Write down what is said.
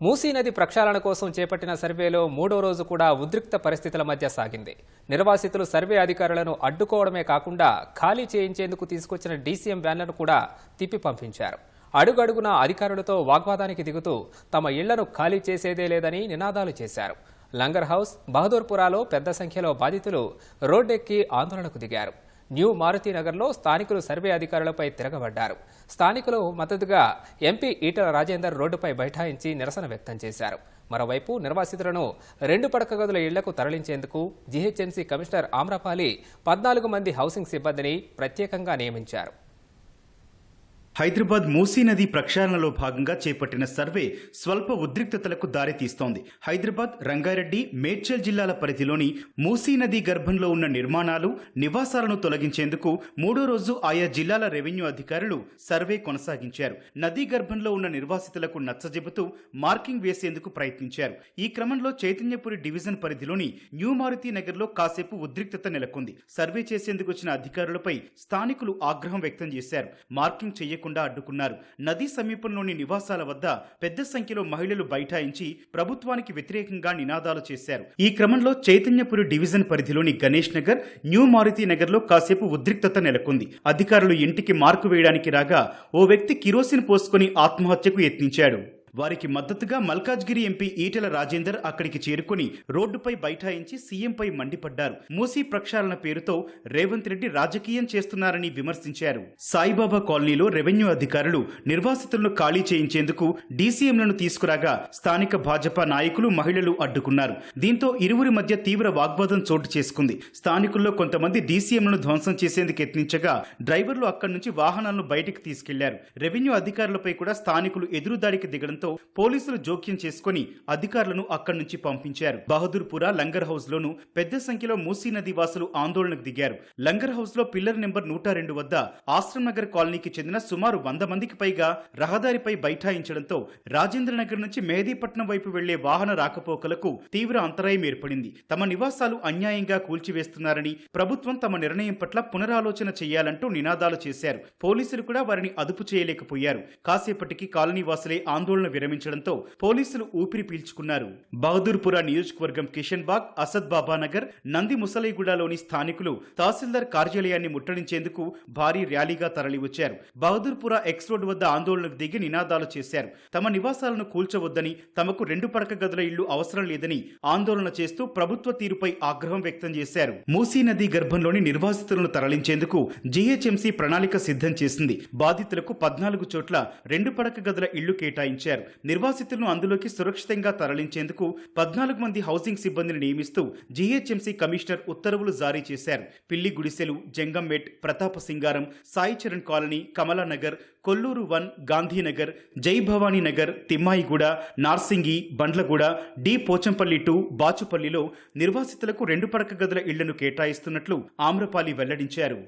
మూసీ నది ప్రక్షాళన కోసం చేపట్టిన సర్వేలో మూడో రోజు కూడా ఉద్రిక్త పరిస్థితుల మధ్య సాగింది. నిర్వాసితులు సర్వే అధికారులను అడ్డుకోవడమే కాకుండా ఖాళీ చేయించేందుకు తీసుకొచ్చిన డీసీఎం వ్యాన్లను కూడా తిప్పి పంపించారు. అడుగడుగున అధికారులతో వాగ్వాదానికి దిగుతూ తమ ఇళ్ళను ఖాళీ చేసేదే లేదని నినాదాలు చేశారు. లంగర్ హౌస్ బహదూర్పురాలో పెద్ద సంఖ్యలో బాధితులు రోడ్డెక్కి ఆందోళనకు దిగారు. న్యూ మారుతీనగర్లో స్థానికులు సర్వే అధికారులపై తిరగబడ్డారు. స్థానికులు మద్దతుగా ఎంపీ ఈటల రాజేందర్ రోడ్డుపై బైఠాయించి నిరసన వ్యక్తం చేశారు. మరోవైపు నిర్వాసితులను రెండు పడక గదుల ఇళ్ళకు తరలించేందుకు జీహెచ్ఎంసీ కమిషనర్ ఆమ్రపాలి పద్నాలుగు మంది హౌసింగ్ సిబ్బందిని ప్రత్యేకంగా నియమించారు. హైదరాబాద్ మూసీ నది ప్రక్షాళనలో భాగంగా చేపట్టిన సర్వే స్వల్ప ఉద్రిక్తతలకు దారితీస్తోంది. హైదరాబాద్ రంగారెడ్డి మేడ్చల్ జిల్లాల పరిధిలోని మూసీ నది గర్భంలో ఉన్న నిర్మాణాలు నివాసాలను తొలగించేందుకు మూడో రోజు ఆయా జిల్లాల రెవెన్యూ అధికారులు సర్వే కొనసాగించారు. నదీ గర్భంలో ఉన్న నిర్వాసితులకు నచ్చజెబుతూ మార్కింగ్ వేసేందుకు ప్రయత్నించారు. ఈ క్రమంలో చైతన్యపురి డివిజన్ పరిధిలోని న్యూ మారుతి నగర్లో కాసేపు ఉద్రిక్తత నెలకొంది. సర్వే చేసేందుకు వచ్చిన అధికారులపై స్థానికులు ఆగ్రహం వ్యక్తం చేశారు. మార్కింగ్ చేయకుండా అడ్డుకున్నారు. నదీ సమీపంలోని నివాసాల వద్ద పెద్ద సంఖ్యలో మహిళలు బైఠాయించి ప్రభుత్వానికి వ్యతిరేకంగా నినాదాలు చేశారు. ఈ క్రమంలో చైతన్యపురి డివిజన్ పరిధిలోని గణేష్ నగర్ న్యూ మారుతి నగర్లో కాసేపు ఉద్రిక్తత నెలకొంది. అధికారులు ఇంటికి మార్కు వేయడానికి రాగా ఓ వ్యక్తి కిరోసిన్ పోసుకొని ఆత్మహత్యకు యత్నించాడు. వారికి మద్దతుగా మల్కాజ్గిరి ఎంపీ ఈటెల రాజేందర్ అక్కడికి చేరుకుని రోడ్డుపై బైఠాయించి సీఎంపై మండిపడ్డారు. మూసీ ప్రక్షాళన పేరుతో రేవంత్ రెడ్డి రాజకీయం చేస్తున్నారని విమర్శించారు. సాయిబాబా కాలనీలో రెవెన్యూ అధికారులు నిర్వాసితులను ఖాళీ చేయించేందుకు డీసీఎంలను తీసుకురాగా స్థానిక భాజపా నాయకులు మహిళలు అడ్డుకున్నారు. దీంతో ఇరువురి మధ్య తీవ్ర వాగ్వాదం చోటు చేసుకుంది. స్థానికుల్లో కొంతమంది డీసీఎంలను ధ్వంసం చేసేందుకు యత్నించగా డ్రైవర్లు అక్కడి నుంచి వాహనాలను బయటకు తీసుకెళ్ళారు. రెవెన్యూ అధికారులపై కూడా స్థానికులు ఎదురుదాడికి దిగడంతో పోలీసులు జోక్యం చేసుకుని అధికారులను అక్కడి నుంచి పంపించారు. బహదూర్పుర లంగర్ హౌస్ లోను పెద్ద సంఖ్యలో మూసీ నది వాసులు ఆందోళనకు దిగారు. లంగర్ హౌస్లో పిల్లర్ నెంబర్ నూట రెండు వద్ద ఆశ్రమ్ నగర్ కాలనీకి చెందిన సుమారు వంద మందికి పైగా రహదారిపై బైఠాయించడంతో రాజేంద్ర నగర్ నుంచి మెహదీపట్నం వైపు వెళ్ళే వాహన రాకపోకలకు తీవ్ర అంతరాయం ఏర్పడింది. తమ నివాసాలు అన్యాయంగా కూల్చివేస్తున్నారని ప్రభుత్వం తమ నిర్ణయం పట్ల పునరాలోచన చేయాలంటూ నినాదాలు చేశారు. పోలీసులు కూడా వారిని అదుపు చేయలేకపోయారు. కాసేపటికి కాలనీ వాసులే ఆందోళన విరమించడంతో పోలీసులు ఊపిరి పీల్చుకున్నారు. బహదూర్పుర నియోజకవర్గం కిషన్ బాగ్ అసద్ బాబానగర్ నంది ముసలైగూడలోని స్థానికులు తహసీల్దార్ కార్యాలయాన్ని ముట్టడించేందుకు భారీ ర్యాలీగా తరలివచ్చారు. బహదూర్పుర ఎక్స్ రోడ్ వద్ద ఆందోళనకు దిగి నినాదాలు చేశారు. తమ నివాసాలను కూల్చవద్దని తమకు రెండు పడక గదుల ఇళ్ళు అవసరం లేదని ఆందోళన చేస్తూ ప్రభుత్వ తీరుపై ఆగ్రహం వ్యక్తం చేశారు. మూసీ నది గర్భంలోని నిర్వాసితులను తరలించేందుకు జీహెచ్ఎంసీ ప్రణాళిక సిద్ధం చేసింది. బాధితులకు పద్నాలుగు చోట్ల రెండు పడక గదుల ఇళ్ళు కేటాయించారు. నిర్వాసితులను అందులోకి సురక్షితంగా తరలించేందుకు పద్నాలుగు మంది హౌసింగ్ సిబ్బందిని నియమిస్తూ జీహెచ్ఎంసీ కమిషనర్ ఉత్తర్వులు జారీ చేశారు. పిల్లి గుడిసెలు Jangammet Pratapa Singaram Sai Charan colony Kamalanagar Kollur one Gandhinagar Jai Bhavani Nagar Thimmaiguda Narsingi Bandlaguda D Pochampally to బాచుపల్లిలో నిర్వాసితులకు రెండు పడక గదుల ఇళ్ళను కేటాయిస్తున్నట్లు ఆమ్రపాలి వెల్లడించారు.